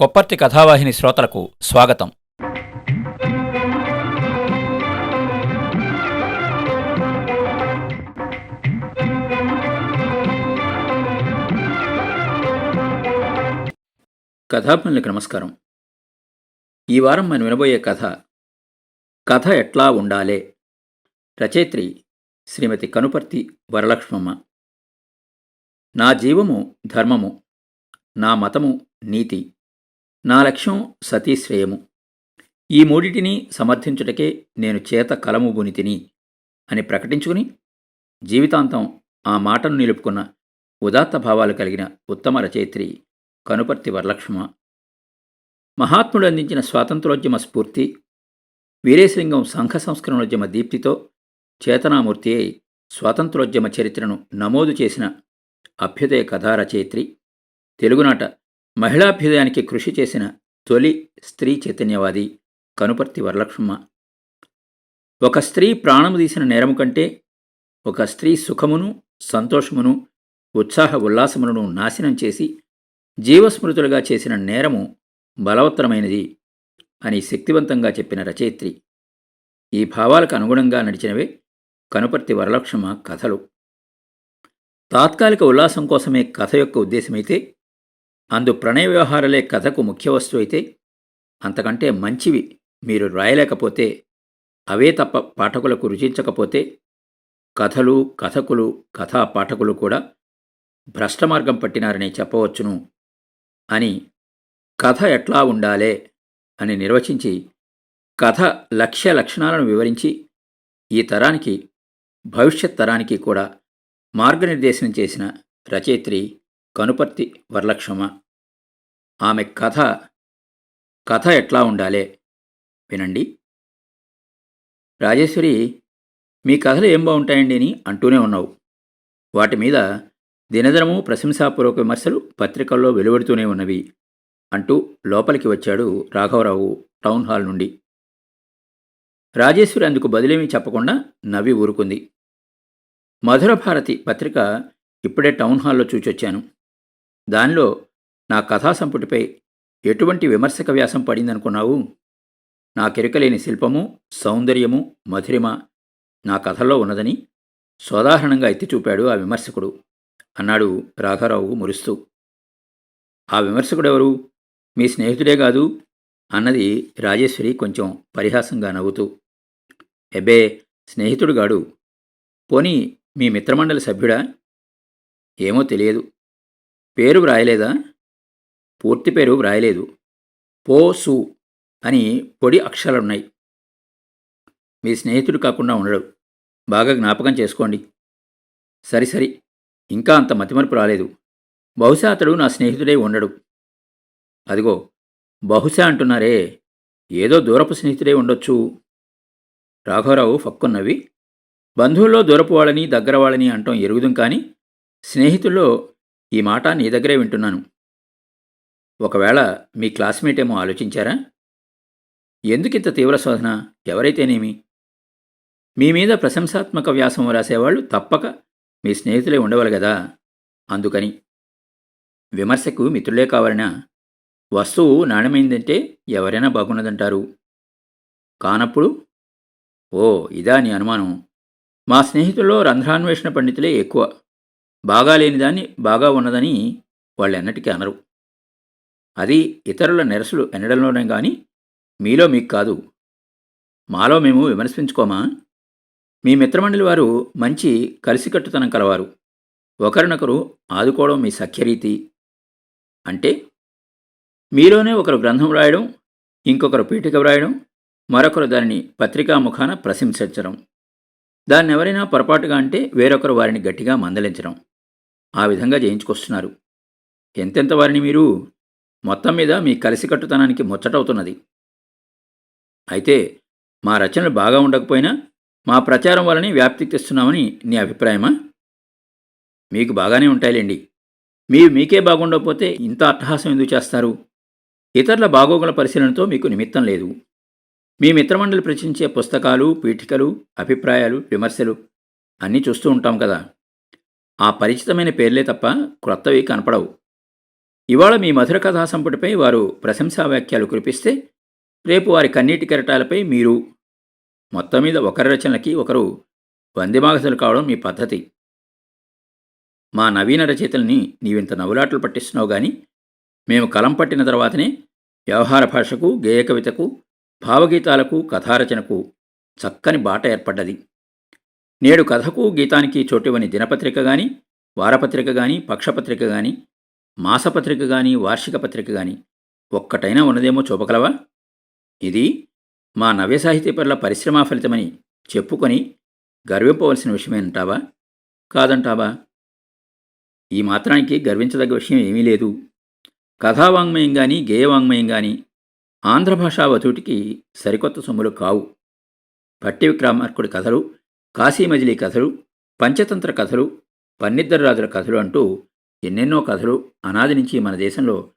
కొప్పర్తి కథావాహిని శ్రోతలకు స్వాగతం. కథాపనులకు నమస్కారం. ఈ వారం మనం వినబోయే కథ కథ ఎట్లా ఉండాలే? రచయిత్రి శ్రీమతి కనుపర్తి వరలక్ష్మమ్మ. నా జీవము ధర్మము నా మతము నీతి. నా లక్ష్యం సతీశ్రేయము. ఈ మూడిటిని సమర్థించుటకే నేను చేత కలము బునితిని అని ప్రకటించుకుని జీవితాంతం ఆ మాటను నిలుపుకున్న ఉదాత్త భావాలు కలిగిన ఉత్తమ రచయిత్రి కనుపర్తి వరలక్ష్మ. మహాత్ముడు అందించిన స్వాతంత్రోద్యమ స్ఫూర్తి వీరేశలింగం సంఘ సంస్కరణోద్యమ దీప్తితో చేతనామూర్తి అయి స్వాతంత్రోద్యమ చరిత్రను నమోదు చేసిన అభ్యుదయ కథా రచయిత్రి తెలుగునాట మహిళాభ్యుదయానికి కృషి చేసిన తొలి స్త్రీ చైతన్యవాది కనుపర్తి వరలక్ష్మ ఒక స్త్రీ ప్రాణము తీసిన నేరము కంటే ఒక స్త్రీ సుఖమును సంతోషమును ఉత్సాహ ఉల్లాసములను నాశనం చేసి జీవస్మృతులుగా చేసిన నేరము బలవత్తరమైనది అని శక్తివంతంగా చెప్పిన రచయిత్రి. ఈ భావాలకు అనుగుణంగా నడిచినవే కనుపర్తి వరలక్ష్మ కథలు. తాత్కాలిక ఉల్లాసం కోసమే కథ యొక్క ఉద్దేశమైతే అందు ప్రణయ వ్యవహారాలే కథకు ముఖ్య వస్తువు అయితే అంతకంటే మంచివి మీరు రాయలేకపోతే అవే తప్ప పాఠకులకు రుచించకపోతే కథలు కథకులు కథా పాఠకులు కూడా భ్రష్టమార్గం పట్టినారని చెప్పవచ్చును అని కథ ఎట్లా ఉండాలే అని నిర్వచించి కథ లక్ష్య లక్షణాలను వివరించి ఈ తరానికి భవిష్యత్ తరానికి కూడా మార్గనిర్దేశనం చేసిన రచయిత్రి కనుపర్తి వరలక్ష్మ ఆమె కథ కథ ఎట్లా ఉండాలే? వినండి. రాజేశ్వరి మీ కథలు ఏం బాగుంటాయండి అని అంటూనే ఉన్నావు. వాటి మీద దినదినము ప్రశంసాపూర్వక విమర్శలు పత్రికల్లో వెలువడుతూనే ఉన్నవి అంటూ లోపలికి వచ్చాడు రాఘవరావు టౌన్ హాల్ నుండి. రాజేశ్వరి అందుకు బదులేమీ చెప్పకుండా నవ్వి ఊరుకుంది. మధుర భారతి పత్రిక ఇప్పుడే టౌన్ హాల్లో చూచొచ్చాను. దానిలో నా కథా సంపుటిపై ఎటువంటి విమర్శక వ్యాసం పడిందనుకున్నావు? నా కెరకలేని శిల్పము సౌందర్యము మధురిమ నా కథల్లో ఉన్నదని సోదాహరణంగా ఎత్తి చూపాడు ఆ విమర్శకుడు. అన్నాడు రాఘారావు మురుస్తూ. ఆ విమర్శకుడెవరు? మీ స్నేహితుడే కాదు? అన్నది రాజేశ్వరి కొంచెం పరిహాసంగా నవ్వుతూ. ఎబ్బే స్నేహితుడుగాడు పోనీ మీ మిత్రమండలి సభ్యుడా? ఏమో తెలియదు. పేరు వ్రాయలేదా పూర్తి పేరు వ్రాయలేదు పోసు అని పొడి అక్షరాలున్నాయి. మీ స్నేహితుడు కాకుండా ఉండడు. బాగా జ్ఞాపకం చేసుకోండి. సరి సరి. ఇంకా అంత మతిమరుపు రాలేదు. బహుశా అతడు నా స్నేహితుడే ఉండడు. అదిగో బహుశా అంటున్నారే ఏదో దూరపు స్నేహితుడే ఉండొచ్చు. రాఘవరావు ఫక్కున్నవి బంధువుల్లో దూరపు వాళ్ళని దగ్గర వాళ్ళని అంటాం ఎరుగుదాం కానీ స్నేహితుల్లో ఈ మాట నీ దగ్గరే వింటున్నాను. ఒకవేళ మీ క్లాస్మేట్ ఏమో ఆలోచించారా? ఎందుకింత తీవ్ర శోధన? ఎవరైతేనేమి? మీ మీద ప్రశంసాత్మక వ్యాసం రాసేవాళ్ళు తప్పక మీ స్నేహితులే ఉండవాలి కదా అందుకని విమర్శకు మిత్రులే కావాలనా? వస్తువు నాణ్యమైందంటే ఎవరైనా బాగున్నదంటారు. కానప్పుడు? ఓ ఇదా నీ అనుమానం. మా స్నేహితుల్లో రంధ్రాన్వేషణ పండితులే ఎక్కువ. బాగా లేనిదాన్ని బాగా ఉన్నదని వాళ్ళెన్నటికీ అనరు. అది ఇతరుల నెరసులు ఎనడంలోనే కానీ మీలో మీకు కాదు. మాలో మేము విమర్శించుకోమా? మీ మిత్రమండలి వారు మంచి కలిసికట్టుతనం కలవారు. ఒకరినొకరు ఆదుకోవడం మీ సఖ్యరీతి. అంటే మీలోనే ఒకరు గ్రంథం రాయడం ఇంకొకరు పీఠిక వ్రాయడం మరొకరు దానిని పత్రికా ముఖాన ప్రశంసించడం. దాన్ని ఎవరైనా పొరపాటుగా అంటే వేరొకరు వారిని గట్టిగా మందలించడం. ఆ విధంగా చేయించుకొస్తున్నారు ఎంతెంత వారిని మీరు మొత్తం మీద మీ కలిసికట్టుతనానికి ముచ్చటవుతున్నది. అయితే మా రచనలు బాగా ఉండకపోయినా మా ప్రచారం వలనే వ్యాప్తికి తెస్తున్నామని నీ అభిప్రాయమా? మీకు బాగానే ఉంటాయిలేండి. మీరు మీకే బాగుండకపోతే ఇంత అట్టహాసం ఎందుకు చేస్తారు? ఇతరుల బాగోగుల పరిశీలనతో మీకు నిమిత్తం లేదు. మీ మిత్రమండలి ప్రచురించే పుస్తకాలు పీఠికలు అభిప్రాయాలు విమర్శలు అన్నీ చూస్తూ ఉంటాం కదా. ఆ పరిచితమైన పేర్లే తప్ప క్రొత్తవి కనపడవు. ఇవాళ మీ మధుర కథా సంపుటిపై వారు ప్రశంసా వ్యాఖ్యలు కురిపిస్తే రేపు వారి కన్నీటి కెరటాలపై మీరు మొత్తం మీద ఒకరి రచనలకి ఒకరు వందిమాగతులు కావడం మీ పద్ధతి. మా నవీన రచయితల్ని నీవింత నవ్వులాటలు పట్టిస్తున్నావు గాని మేము కలం పట్టిన తర్వాతనే వ్యవహార భాషకు గేయ కవితకు భావగీతాలకు కథారచనకు చక్కని బాట ఏర్పడ్డది. నేడు కథకు గీతానికి చోటివని దినపత్రిక గాని వారపత్రిక గాని పక్షపత్రిక గాని మాసపత్రిక గాని వార్షిక పత్రిక గాని ఒక్కటైనా ఉన్నదేమో చూపగలవా? ఇది మా నవ్య సాహితీపరుల పరిశ్రమా ఫలితమని చెప్పుకొని గర్వింపవలసిన విషయమేంటావా కాదంటావా? ఈ మాత్రానికి గర్వించదగ్గ విషయం ఏమీ లేదు. కథావాంగ్మయం గాని గేయవాంగ్మయం గాని ఆంధ్ర భాషా వతుటికి సరికొత్త సొమ్ములు కావు. పట్టి విక్రమార్కుడి కథలు కాశీమజిలీ కథలు పంచతంత్ర కథలు పన్నిద్దరు కథలు అంటూ ఎన్నెన్నో కథలు అనాది నుంచి మన దేశంలో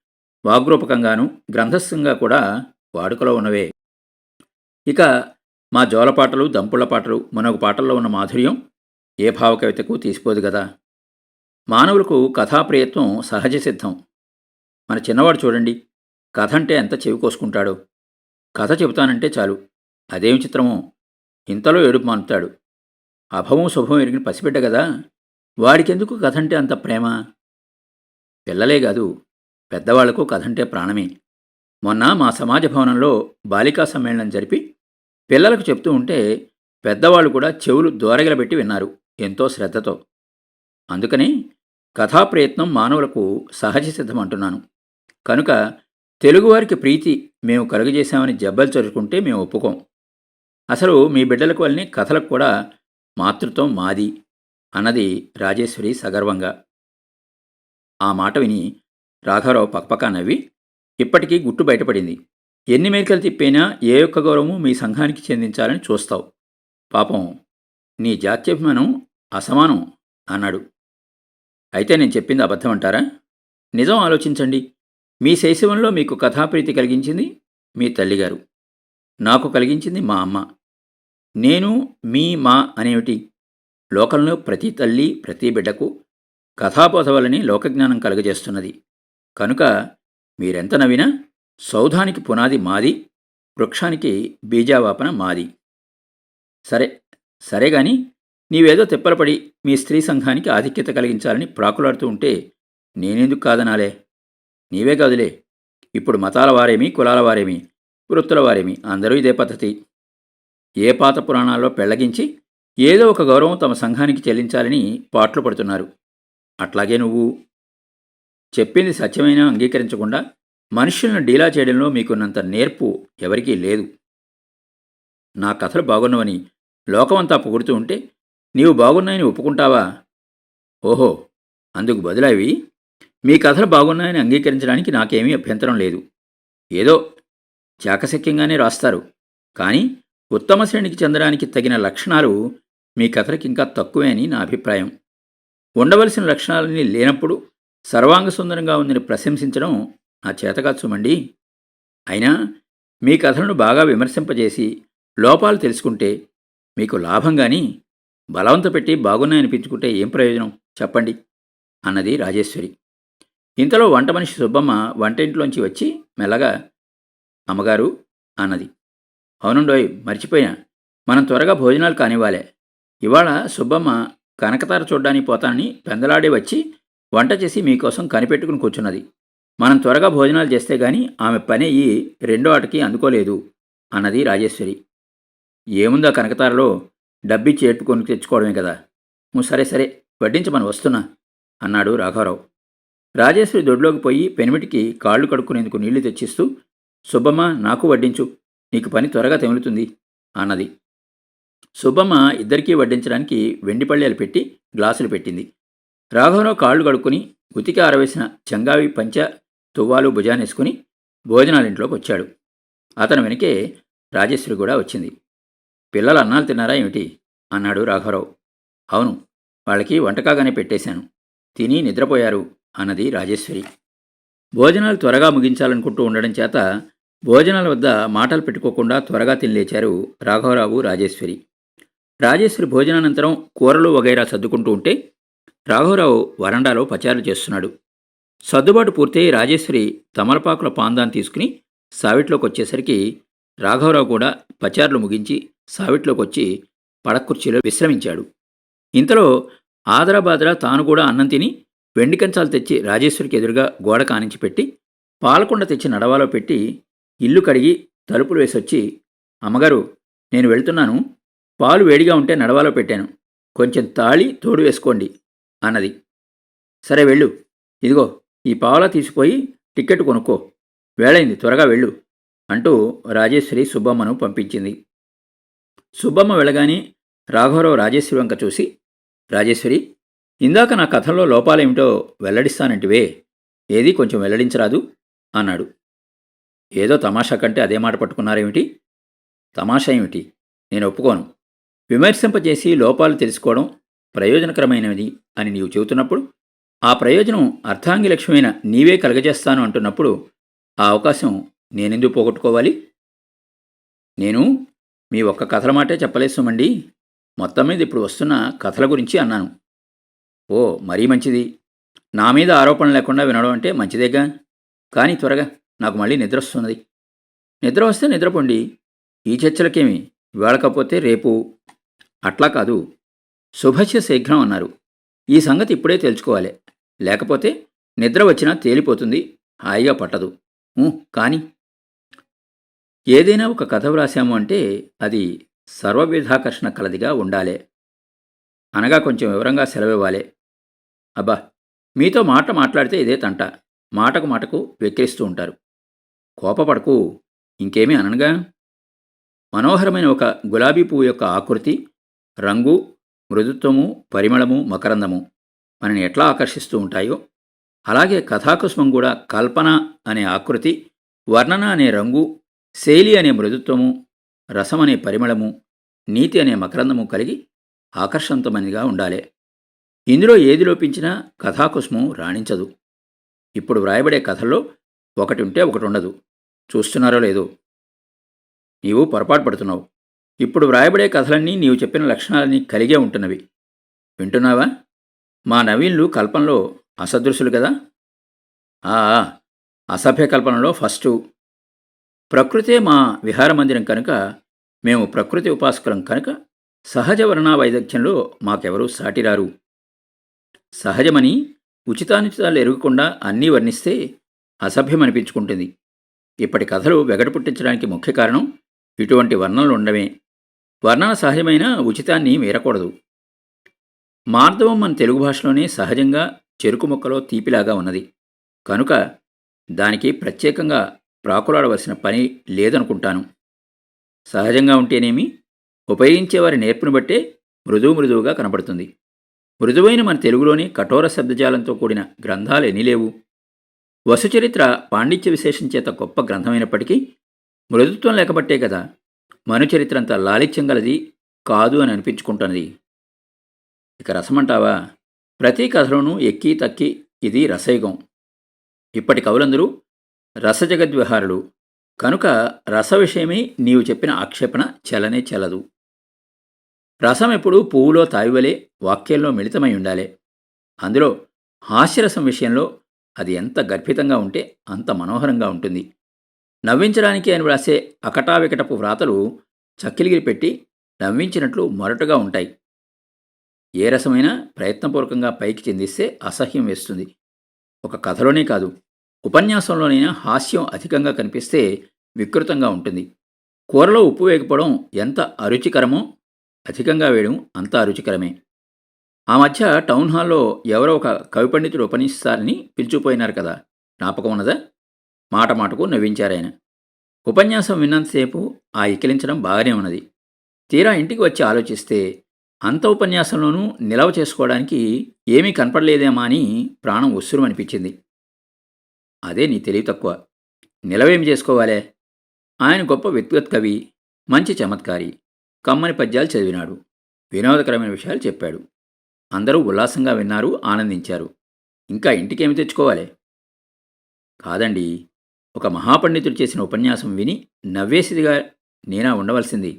వాగ్రూపకంగాను గ్రంథస్థంగా కూడా వాడుకలో ఉన్నవే. ఇక మా జోలపాటలు దంపుళ్ళ పాటలు మనొక పాటల్లో ఉన్న మాధుర్యం ఏ భావకవితకు తీసిపోదు కదా మానవులకు కథాప్రయత్నం సహజ సిద్ధం. మన చిన్నవాడు చూడండి కథ అంటే ఎంత చెవి కోసుకుంటాడో. కథ చెబుతానంటే చాలు అదేం చిత్రమో. ఇంతలో ఏడుపు మానుతాడు. అభవం శుభం ఎరిగిన పసిబిడ్డ కదా వాడికెందుకు కథంటే అంత ప్రేమ? పిల్లలే కాదు పెద్దవాళ్ళకు కథంటే ప్రాణమే. మొన్న మా సమాజ భవనంలో బాలికా సమ్మేళనం జరిపి పిల్లలకు చెప్తూ ఉంటే పెద్దవాళ్ళు కూడా చెవులు దోరగలబెట్టి విన్నారు ఎంతో శ్రద్ధతో. అందుకని కథాప్రయత్నం మానవులకు సహజ సిద్ధం అంటున్నాను కనుక తెలుగువారికి ప్రీతి మేము కలుగజేశామని జబ్బలు చరుచుకుంటే మేము ఒప్పుకోం. అసలు మీ బిడ్డలకు వాళ్ళని కథలకు కూడా మాతృత్వం మాది అన్నది రాజేశ్వరి సగర్వంగా. ఆ మాట విని రాఘవరావు పక్కపక్క నవ్వి ఇప్పటికీ గుట్టు బయటపడింది. ఎన్ని మేకలు తిప్పైనా ఏ ఒక్క గౌరవము మీ సంఘానికి చెందించాలని చూస్తావు. పాపం నీ జాత్యభిమానం అసమానం అన్నాడు. అయితే నేను చెప్పింది అబద్ధం అంటారా? నిజం ఆలోచించండి. మీ శైశవంలో మీకు కథాప్రీతి కలిగించింది మీ తల్లిగారు. నాకు కలిగించింది మా అమ్మ. నేను మీ మా అనేమిటి? లోకంలో ప్రతి తల్లి ప్రతి బిడ్డకు కథాబోధ వలని లోకజ్ఞానం కలుగజేస్తున్నది. కనుక మీరెంత నవ్వినా సౌధానికి పునాది మాది వృక్షానికి బీజావాపన మాది. సరే సరే గాని నీవేదో తిప్పలపడి మీ స్త్రీ సంఘానికి ఆధిక్యత కలిగించాలని ప్రాకులాడుతూ ఉంటే నేనెందుకు కాదనాలే? నీవే కాదులే. ఇప్పుడు మతాల వారేమి కులాల వారేమి వృత్తుల వారేమి అందరూ ఇదే పద్ధతి. ఏ పాత పురాణాల్లో పెళ్ళగించి ఏదో ఒక గౌరవం తమ సంఘానికి చెల్లించాలని పాట్లు పడుతున్నారు. అట్లాగే నువ్వు చెప్పింది సత్యమైనా అంగీకరించకుండా మనుషులను డీలా చేయడంలో మీకున్నంత నేర్పు ఎవరికీ లేదు. నా కథలు బాగున్నవని లోకమంతా పొగుడుతూ ఉంటే నీవు బాగున్నాయని ఒప్పుకుంటావా? ఓహో అందుకు బదులవి మీ కథలు బాగున్నాయని అంగీకరించడానికి నాకేమీ అభ్యంతరం లేదు. ఏదో చాకశక్యంగానే రాస్తారు. కానీ ఉత్తమ శ్రేణికి చెందడానికి తగిన లక్షణాలు మీ కథలకి ఇంకా తక్కువే అని నా అభిప్రాయం. ఉండవలసిన లక్షణాలన్నీ లేనప్పుడు సర్వాంగ సుందరంగా ఉందని ప్రశంసించడం నా చేతకాచుమండి అయినా మీ కథలను బాగా విమర్శింపజేసి లోపాలు తెలుసుకుంటే మీకు లాభం కానీ బలవంత పెట్టి బాగున్నాయనిపించుకుంటే ఏం ప్రయోజనం? చెప్పండి. అన్నది రాజేశ్వరి. ఇంతలో వంట మనిషి సుబ్బమ్మ వంటింట్లోంచి వచ్చి మెల్లగా అమ్మగారు అన్నది. అవునుండోయ్ మర్చిపోయా మనం త్వరగా భోజనాలు కానివ్వాలే. ఇవాళ సుబ్బమ్మ కనకతార చూడ్డానికి పోతానని పెందలాడే వచ్చి వంట చేసి మీకోసం కనిపెట్టుకుని కూర్చున్నది. మనం త్వరగా భోజనాలు చేస్తే గాని ఆమె పని అయ్యి రెండో ఆటకి అందుకోలేదు అన్నది రాజేశ్వరి. ఏముందా కనకతారలో డబ్బిచ్చి ఏట్టుకొని తెచ్చుకోవడమే కదా. "ఉ, సరే సరే వడ్డించమని వస్తున్నా అన్నాడు రాఘవరావు. రాజేశ్వరి దొడ్లోకి పోయి పెనిమిటికి కాళ్ళు కడుక్కునేందుకు నీళ్ళు తెచ్చిస్తూ సుబ్బమ్మ నాకు వడ్డించు నీకు పని త్వరగా తెములుతుంది అన్నది. సుబ్బమ్మ ఇద్దరికీ వడ్డించడానికి వెండి పళ్ళేలు పెట్టి గ్లాసులు పెట్టింది. రాఘవరావు కాళ్ళు కడుక్కుని ఉతికి ఆరవేసిన చంగావి పంచ తువ్వాలు భుజానేసుకుని భోజనాలింట్లోకి వచ్చాడు. అతను వెనకే రాజేశ్వరి కూడా వచ్చింది. పిల్లలు అన్నాలు తిన్నారా ఏమిటి? అన్నాడు రాఘవరావు. అవును వాళ్ళకి వంటకాగానే పెట్టేశాను. తిని నిద్రపోయారు అన్నది రాజేశ్వరి. భోజనాలు త్వరగా ముగించాలనుకుంటూ ఉండడం చేత భోజనాల వద్ద మాటలు పెట్టుకోకుండా త్వరగా తినలేచారు రాఘవరావు రాజేశ్వరి. రాజేశ్వరి భోజనానంతరం కూరలు వగైరా సర్దుకుంటూ ఉంటే రాఘవరావు వరండాలో పచారులు చేస్తున్నాడు. సర్దుబాటు పూర్తయి రాజేశ్వరి తమలపాకుల పాందాన్ని తీసుకుని సావిట్లోకి వచ్చేసరికి రాఘవరావు కూడా పచారులు ముగించి సావిట్లోకి వచ్చి పడకుర్చీలో విశ్రమించాడు. ఇంతలో ఆదరాబాదరా తాను కూడా అన్నం తిని వెండి కంచాలు తెచ్చి రాజేశ్వరికి ఎదురుగా గోడ కానించి పెట్టి పాలకొండ తెచ్చి నడవాలో పెట్టి ఇల్లు కడిగి తలుపులు వేసొచ్చి అమ్మగారు నేను వెళ్తున్నాను. పాలు వేడిగా ఉంటే నడవాలో పెట్టాను. కొంచెం తాళి తోడు వేసుకోండి అన్నది. సరే వెళ్ళు. ఇదిగో ఈ పావలా తీసిపోయి టిక్కెట్ కొనుక్కో. వేళైంది త్వరగా వెళ్ళు అంటూ రాజేశ్వరి సుబ్బమ్మను పంపించింది. సుబ్బమ్మ వెళ్ళగానే రాఘవరావు రాజేశ్వరి వంక చూసి రాజేశ్వరి ఇందాక నా కథల్లో లోపాలేమిటో వెల్లడిస్తానంటివే. ఏది కొంచెం వెల్లడించరాదు అన్నాడు. ఏదో తమాషా కంటే అదే మాట పట్టుకున్నారేమిటి? తమాషా ఏమిటి? నేను ఒప్పుకోను. విమర్శింపజేసి లోపాలు తెలుసుకోవడం ప్రయోజనకరమైనది అని నీవు చెబుతున్నప్పుడు ఆ ప్రయోజనం అర్థాంగిలక్ష్యమైన నీవే కలగజేస్తాను అంటున్నప్పుడు ఆ అవకాశం నేనెందుకు పోగొట్టుకోవాలి? నేను మీ ఒక్క కథల మాటే చెప్పలేసుమండి మొత్తం మీద ఇప్పుడు వస్తున్న కథల గురించి అన్నాను. ఓ మరీ మంచిది. నా మీద ఆరోపణ లేకుండా వినడం అంటే మంచిదేగా? కానీ త్వరగా. నాకు మళ్ళీ నిద్ర వస్తున్నది. నిద్ర వస్తే నిద్రపోండి. ఈ చర్చలకేమి? వేళకపోతే రేపు. అట్లా కాదు. శుభస్య శీఘ్రం అన్నారు. ఈ సంగతి ఇప్పుడే తెలుసుకోవాలి. లేకపోతే నిద్ర వచ్చినా తేలిపోతుంది. హాయిగా పట్టదు. ఊ, కాని. ఏదైనా ఒక కథ వ్రాసాము అంటే అది సర్వవిధాకర్షణ కలదిగా ఉండాలే. అనగా కొంచెం వివరంగా సెలవివ్వాలి. అబ్బా! మీతో మాట మాట్లాడితే ఇదే తంట. మాటకు మాటకు వెక్కిరిస్తూ ఉంటారు. కోపపడకు ఇంకేమీ అననుగా? మనోహరమైన ఒక గులాబీ పువ్వు యొక్క ఆకృతి రంగు మృదుత్వము పరిమళము మకరందము. మనని ఎట్లా ఆకర్షిస్తూ ఉంటాయో? అలాగే కథాకుస్మం కూడా కల్పన అనే ఆకృతి వర్ణన అనే రంగు శైలి అనే మృదుత్వము రసం అనే పరిమళము నీతి అనే మకరందము కలిగి ఆకర్షవంతమైనదిగా ఉండాలి. ఇందులో ఏది లోపించినా కథాకుస్మం రాణించదు. ఇప్పుడు వ్రాయబడే కథల్లో ఒకటి ఉంటే ఒకటి ఉండదు చూస్తున్నారో లేదో. నీవు పొరపాటు పడుతున్నావు. ఇప్పుడు వ్రాయబడే కథలన్నీ నీవు చెప్పిన లక్షణాలన్నీ కలిగే ఉంటున్నవి. వింటున్నావా? మా నవీన్లు కల్పనలో అసదృశులు కదా? ఆ అసభ్య కల్పనలో ఫస్టు. ప్రకృతే మా విహార మందిరం కనుక మేము ప్రకృతి ఉపాసకులం కనుక సహజ వర్ణా వైదగ్ధ్యంలో మాకెవరూ సాటిరారు. సహజమని ఉచితానుచితాలు ఎరగకుండా అన్నీ వర్ణిస్తే అసభ్యమనిపించుకుంటుంది. ఇప్పటి కథలు వెగట పుట్టించడానికి ముఖ్య కారణం ఇటువంటి వర్ణనలు ఉండమే వర్ణన సహజమైన ఉచితాన్ని మీరకూడదు. మార్దవం మన తెలుగు భాషలోనే సహజంగా చెరుకు మొక్కలో తీపిలాగా ఉన్నది. కనుక దానికి ప్రత్యేకంగా ప్రాకులాడవలసిన పని లేదనుకుంటాను. సహజంగా ఉంటేనేమి? ఉపయోగించేవారి నేర్పును బట్టే మృదువు మృదువుగా కనబడుతుంది. మృదువైన మన తెలుగులోని కఠోర శబ్దజాలంతో కూడిన గ్రంథాలు ఎన్ని లేవు? వసుచరిత్ర పాండిత్య విశేషం చేత గొప్ప గ్రంథమైనప్పటికీ మృదుత్వం లేకబట్టే కదా మనుచరిత్ర అంత లాలిత్యం గలది కాదు అని అనిపించుకుంటున్నది. ఇక రసమంటావా? ప్రతి కథలోనూ ఎక్కి తక్కి ఇది రసయుగం. ఇప్పటి కవులందరూ రసజగద్విహారులు కనుక రస విషయమై నీవు చెప్పిన ఆక్షేపణ చెలనే చెలదు. రసం ఎప్పుడూ పువ్వులో తావివలే వాక్యంలో మిళితమై ఉండాలి. అందులో హాస్యరసం విషయంలో అది ఎంత గర్భితంగా ఉంటే అంత మనోహరంగా ఉంటుంది. నవ్వించడానికి అని వ్రాసే అకటావికటపు వ్రాతలు చక్కిలిగిరి పెట్టి నవ్వించినట్లు మొరటుగా ఉంటాయి. ఏ రసమైనా ప్రయత్నపూర్వకంగా పైకి చెందిస్తే అసహ్యం వేస్తుంది. ఒక కథలోనే కాదు ఉపన్యాసంలోనైనా హాస్యం అధికంగా కనిపిస్తే వికృతంగా ఉంటుంది. కూరలో ఉప్పు వేయకపోవడం ఎంత అరుచికరమో అధికంగా వేయడం అంత అరుచికరమే. ఆ మధ్య టౌన్ హాల్లో ఎవరో ఒక కవి పండితుడు ఉపన్యసిస్తారని పిలిచిపోయినారు కదా. జ్ఞాపకం ఉన్నదా? మాట మాటకు నవ్వించారాయన ఉపన్యాసం విన్నంతసేపు ఆ ఇకిలించడం బాగానే ఉన్నది. తీరా ఇంటికి వచ్చి ఆలోచిస్తే అంత ఉపన్యాసంలోనూ నిలవ చేసుకోవడానికి ఏమీ కనపడలేదేమా అని ప్రాణం ఉస్సురు అనిపించింది. అదే నీ తెలివి తక్కువ. నిలవేం చేసుకోవాలే? ఆయన గొప్ప వ్యక్తిగత కవి మంచి చమత్కారి కమ్మని పద్యాలు చదివినాడు. వినోదకరమైన విషయాలు చెప్పాడు. అందరూ ఉల్లాసంగా విన్నారు ఆనందించారు. ఇంకా ఇంటికేమి తెచ్చుకోవాలి? కాదండి ఒక మహాపండితుడు చేసిన ఉపన్యాసం విని నవ్వేసిదిగా నేనా ఉండవలసింది?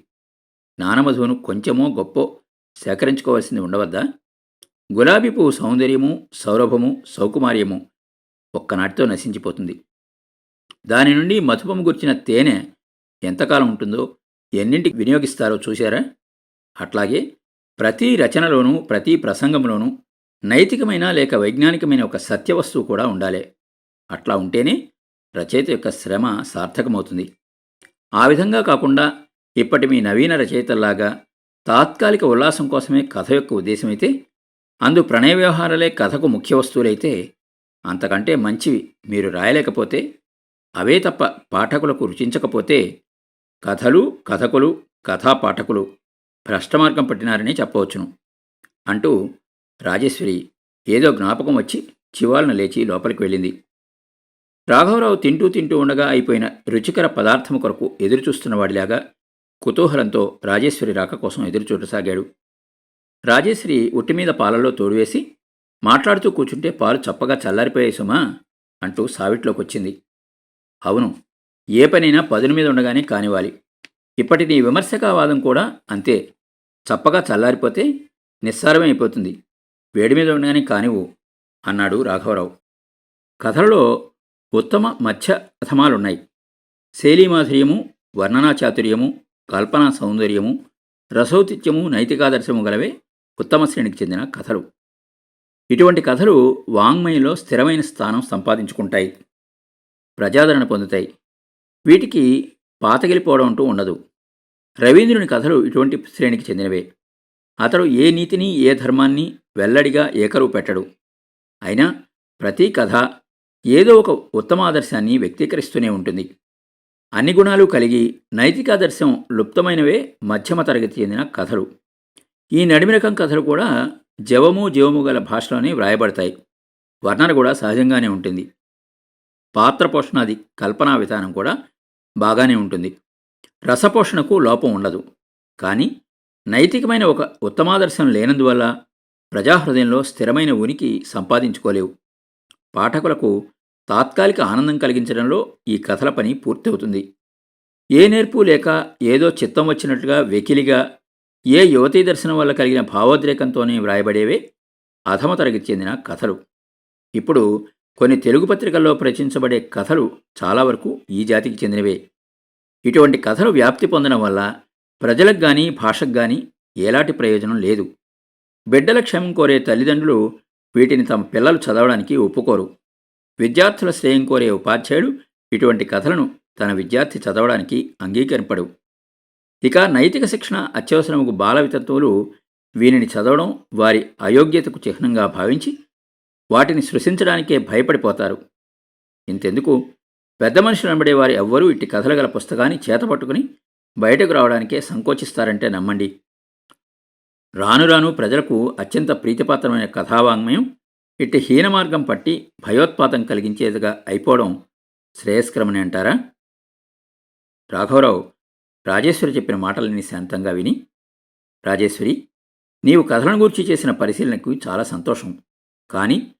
జ్ఞానమధువును కొంచెమో గొప్ప సేకరించుకోవాల్సింది ఉండవద్దా? గులాబీ పువ్వు సౌందర్యము సౌరభము సౌకుమార్యము ఒక్కనాటితో నశించిపోతుంది. దాని నుండి మధుపము గుర్చిన తేనె ఎంతకాలం ఉంటుందో ఎన్నింటికి వినియోగిస్తారో చూశారా? అట్లాగే ప్రతి రచనలోనూ ప్రతి ప్రసంగంలోనూ నైతికమైన లేక వైజ్ఞానికమైన ఒక సత్యవస్తువు కూడా ఉండాలి. అట్లా ఉంటేనే రచయిత యొక్క శ్రమ సార్థకమవుతుంది. ఆ విధంగా కాకుండా ఇప్పటి మీ నవీన రచయితల్లాగా తాత్కాలిక ఉల్లాసం కోసమే కథ యొక్క ఉద్దేశమైతే అందు ప్రణయ వ్యవహారాలే కథకు ముఖ్య వస్తువులైతే అంతకంటే మంచివి మీరు రాయలేకపోతే అవే తప్ప పాఠకులకు రుచించకపోతే కథలు కథకులు కథా పాఠకులు భ్రష్టమార్గం పట్టినారని చెప్పవచ్చును. అంటూ రాజేశ్వరి ఏదో జ్ఞాపకం వచ్చి చివాలను లేచి లోపలికి వెళ్ళింది. రాఘవరావు తింటూ తింటూ ఉండగా అయిపోయిన రుచికర పదార్థం కొరకు ఎదురుచూస్తున్నవాడిలాగా కుతూహలంతో రాజేశ్వరి రాక కోసం ఎదురుచూడసాగాడు రాజేశ్వరి ఉట్టిమీద పాలలో తోడువేసి మాట్లాడుతూ కూర్చుంటే పాలు చప్పగా చల్లారిపోయాయి సుమా అంటూ సావిట్లోకి వచ్చింది అవును ఏ పనైనా పదును మీద ఉండగానే కానివ్వాలి. ఇప్పటి నీ విమర్శకావాదం కూడా అంతే. చప్పగా చల్లారిపోతే నిస్సారమైపోతుంది. వేడి మీద ఉండగానే కానివ్వు అన్నాడు రాఘవరావు. కథలలో ఉత్తమ మధ్య కథమాలున్నాయి శైలీమాధుర్యము వర్ణనా చాతుర్యము కల్పనా సౌందర్యము రసౌతిత్యము నైతికాదర్శము గలవే ఉత్తమ శ్రేణికి చెందిన కథలు. ఇటువంటి కథలు వాంగ్మయంలో స్థిరమైన స్థానం సంపాదించుకుంటాయి. ప్రజాదరణ పొందుతాయి. వీటికి పాతగిలిపోవడం అంటూ ఉండదు. రవీంద్రుని కథలు ఇటువంటి శ్రేణికి చెందినవే. అతడు ఏ నీతిని ఏ ధర్మాన్ని వెల్లడిగా ఏకరువు పెట్టడు. అయినా ప్రతి కథ ఏదో ఒక ఉత్తమాదర్శాన్ని వ్యక్తీకరిస్తూనే ఉంటుంది. అన్ని గుణాలు కలిగి నైతికాదర్శం లుప్తమైనవే మధ్యమ తరగతి చెందిన కథలు. ఈ నడిమి రకం కథలు కూడా జవము జీవము గల భాషలోనే వ్రాయబడతాయి. వర్ణన కూడా సహజంగానే ఉంటుంది. పాత్ర పోషణాది కల్పనా విధానం కూడా బాగానే ఉంటుంది. రసపోషణకు లోపం ఉండదు. కానీ నైతికమైన ఒక ఉత్తమాదర్శం లేనందువల్ల ప్రజాహృదయంలో స్థిరమైన ఉనికి సంపాదించుకోలేవు. పాఠకులకు తాత్కాలిక ఆనందం కలిగించడంలో ఈ కథల పని పూర్తవుతుంది. ఏ నేర్పు లేక ఏదో చిత్తం వచ్చినట్లుగా వెకిలిగా ఏ యువతీ దర్శనం వల్ల కలిగిన భావోద్రేకంతోనే వ్రాయబడేవే అధమ తరగతి చెందిన కథలు. ఇప్పుడు కొన్ని తెలుగు పత్రికల్లో ప్రచురించబడే కథలు చాలా వరకు ఈ జాతికి చెందినవే. ఇటువంటి కథలు వ్యాప్తి పొందడం వల్ల ప్రజలకు కానీ భాషకు కానీ ఎలాంటి ప్రయోజనం లేదు. బిడ్డల క్షేమం కోరే తల్లిదండ్రులు వీటిని తమ పిల్లలు చదవడానికి ఒప్పుకోరు. విద్యార్థుల శ్రేయం కోరే ఉపాధ్యాయుడు ఇటువంటి కథలను తన విద్యార్థి చదవడానికి అంగీకరింపడు. ఇక నైతిక శిక్షణ అత్యవసరముకు బాల వితత్వాలు వీనిని చదవడం వారి అయోగ్యతకు చిహ్నంగా భావించి వాటిని సృష్టించడానికే భయపడిపోతారు. ఇంతెందుకు పెద్ద మనుషులు వెంబడేవారు ఎవ్వరూ ఇట్టి కథలు గల పుస్తకాన్ని చేతపట్టుకుని బయటకు రావడానికే సంకోచిస్తారంటే నమ్మండి. రాను రాను ప్రజలకు అత్యంత ప్రీతిపాత్రమైన కథావాంగ్మయం ఇట్టి హీనమార్గం పట్టి భయోత్పాతం కలిగించేదిగా అయిపోవడం శ్రేయస్కరమని అంటారా? రాఘవరావు రాజేశ్వరి చెప్పిన మాటలని శాంతంగా విని రాజేశ్వరి నీవు కథలను గూర్చి చేసిన పరిశీలనకు చాలా సంతోషం. కానీ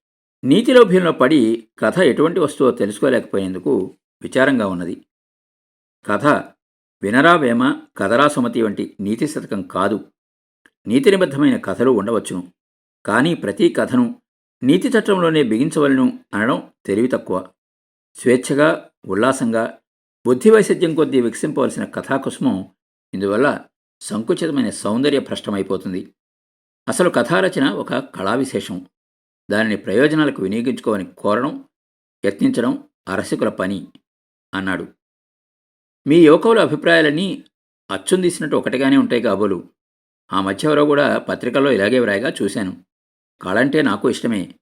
నీతిలోభ్యంలో పడి కథ ఎటువంటి వస్తువో తెలుసుకోలేకపోయేందుకు విచారంగా ఉన్నది. కథ వినరా వేమ కథరా సుమతి వంటి నీతి శతకం కాదు. నీతినిబద్ధమైన కథలు ఉండవచ్చును. కానీ ప్రతి కథను నీతి చట్టంలోనే బిగించవలను అనడం తెలివి తక్కువ. స్వేచ్ఛగా ఉల్లాసంగా బుద్ధి వైసద్యం కొద్దీ వికసింపవలసిన కథాకుసుమం ఇందువల్ల సంకుచితమైన సౌందర్య భ్రష్టమైపోతుంది. అసలు కథారచన ఒక కళా విశేషం దానిని ప్రయోజనాలకు వినియోగించుకోవని కోరడం యత్నించడం అరసికుల పని అన్నాడు. మీ యువకుల అభిప్రాయాలన్నీ అచ్చుందీసినట్టు ఒకటిగానే ఉంటాయి కాబోలు. ఆ మధ్య ఎవరో కూడా పత్రికల్లో ఇలాగే వ్రాయగా చూశాను. కళంటే నాకు ఇష్టమే.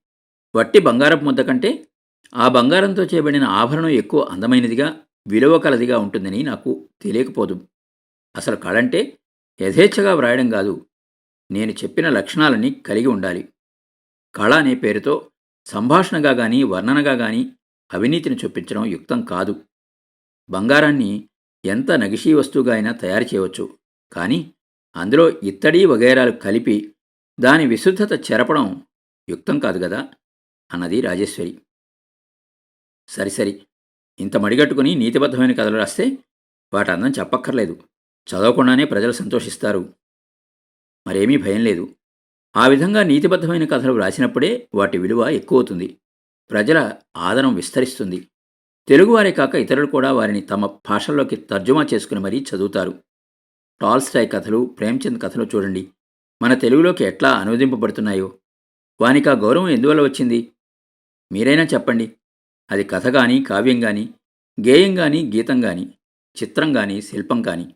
వట్టి బంగారపు ముద్ద కంటే ఆ బంగారంతో చేయబడిన ఆభరణం ఎక్కువ అందమైనదిగా విలువ కలదిగా ఉంటుందని నాకు తెలియకపోదు. అసలు కళంటే యథేచ్ఛగా వ్రాయడం కాదు. నేను చెప్పిన లక్షణాలని కలిగి ఉండాలి. కళ అనే పేరుతో సంభాషణగా గాని వర్ణనగా గాని అవినీతిని చొప్పించడం యుక్తం కాదు. బంగారాన్ని ఎంత నగిషీ వస్తువుగా అయినా తయారు చేయవచ్చు. కానీ అందులో ఇత్తడి వగైరాలు కలిపి దాని విశుద్ధత చెరపడం యుక్తం కాదు కదా అన్నది రాజేశ్వరి. సరిసరి ఇంత మడిగట్టుకుని నీతిబద్ధమైన కథలు రాస్తే వాటి అందం చెప్పక్కర్లేదు. చదవకుండానే ప్రజలు సంతోషిస్తారు. మరేమీ భయం లేదు. ఆ విధంగా నీతిబద్ధమైన కథలు వ్రాసినప్పుడే వాటి విలువ ఎక్కువ అవుతుంది ప్రజల ఆదరం విస్తరిస్తుంది. తెలుగువారే కాక ఇతరులు కూడా వారిని తమ భాషల్లోకి తర్జుమా చేసుకుని మరీ చదువుతారు. టాల్స్టాయ్ కథలు ప్రేమ్చంద్ కథలు చూడండి. మన తెలుగులోకి ఎట్లా అనువదింపబడుతున్నాయో. వానికి ఆ గౌరవం ఎందువల్ల వచ్చింది? మీరైనా చెప్పండి. అది కథ కానీ కావ్యం కానీ గేయం కానీ గీతం కానీ చిత్రం కానీ శిల్పం కానీ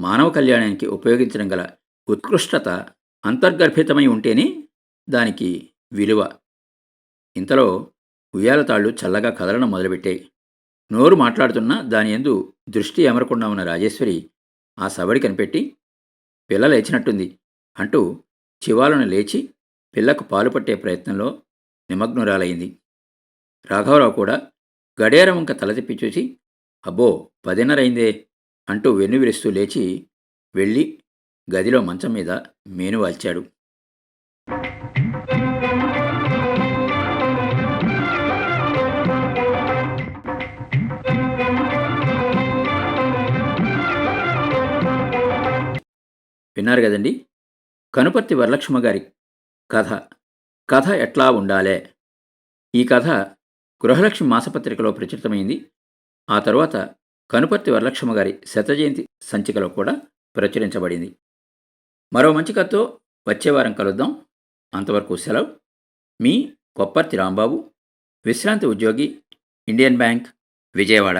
మానవ కళ్యాణానికి ఉపయోగించడం గల ఉత్కృష్టత అంతర్గర్భితమై ఉంటేనే దానికి విలువ. ఇంతలో ఉయ్యాల తాళ్ళు చల్లగా కదలడం మొదలుపెట్టాయి. నోరు మాట్లాడుతున్నా దాని ఎందు దృష్టి ఎమరకుండా ఉన్న రాజేశ్వరి ఆ సవడి కనిపెట్టి పిల్ల లేచినట్టుంది అంటూ చివాలను లేచి పిల్లకు పాలు పట్టే ప్రయత్నంలో నిమగ్నురాలైంది రాఘవరావు కూడా గడియారం వంక తల తిప్పి చూసి అబ్బో పదిన్నరైందే అంటూ వెన్నువిరుస్తూ లేచి వెళ్ళి గదిలో మంచం మీద మేను వాల్చాడు. విన్నారు కదండి? కనుపర్తి వరలక్ష్మ గారి కథ. కథ ఎట్లా ఉండాలే? ఈ కథ గృహలక్ష్మి మాసపత్రికలో ప్రచురితమైంది. ఆ తరువాత కనుపర్తి వరలక్ష్మ గారి శతజయంతి సంచికలో కూడా ప్రచురించబడింది. మరో మంచి కథతో వచ్చే వారం కలుద్దాం. అంతవరకు సెలవు. మీ కొప్పర్తి రాంబాబు విశ్రాంతి ఉద్యోగి ఇండియన్ బ్యాంక్ విజయవాడ.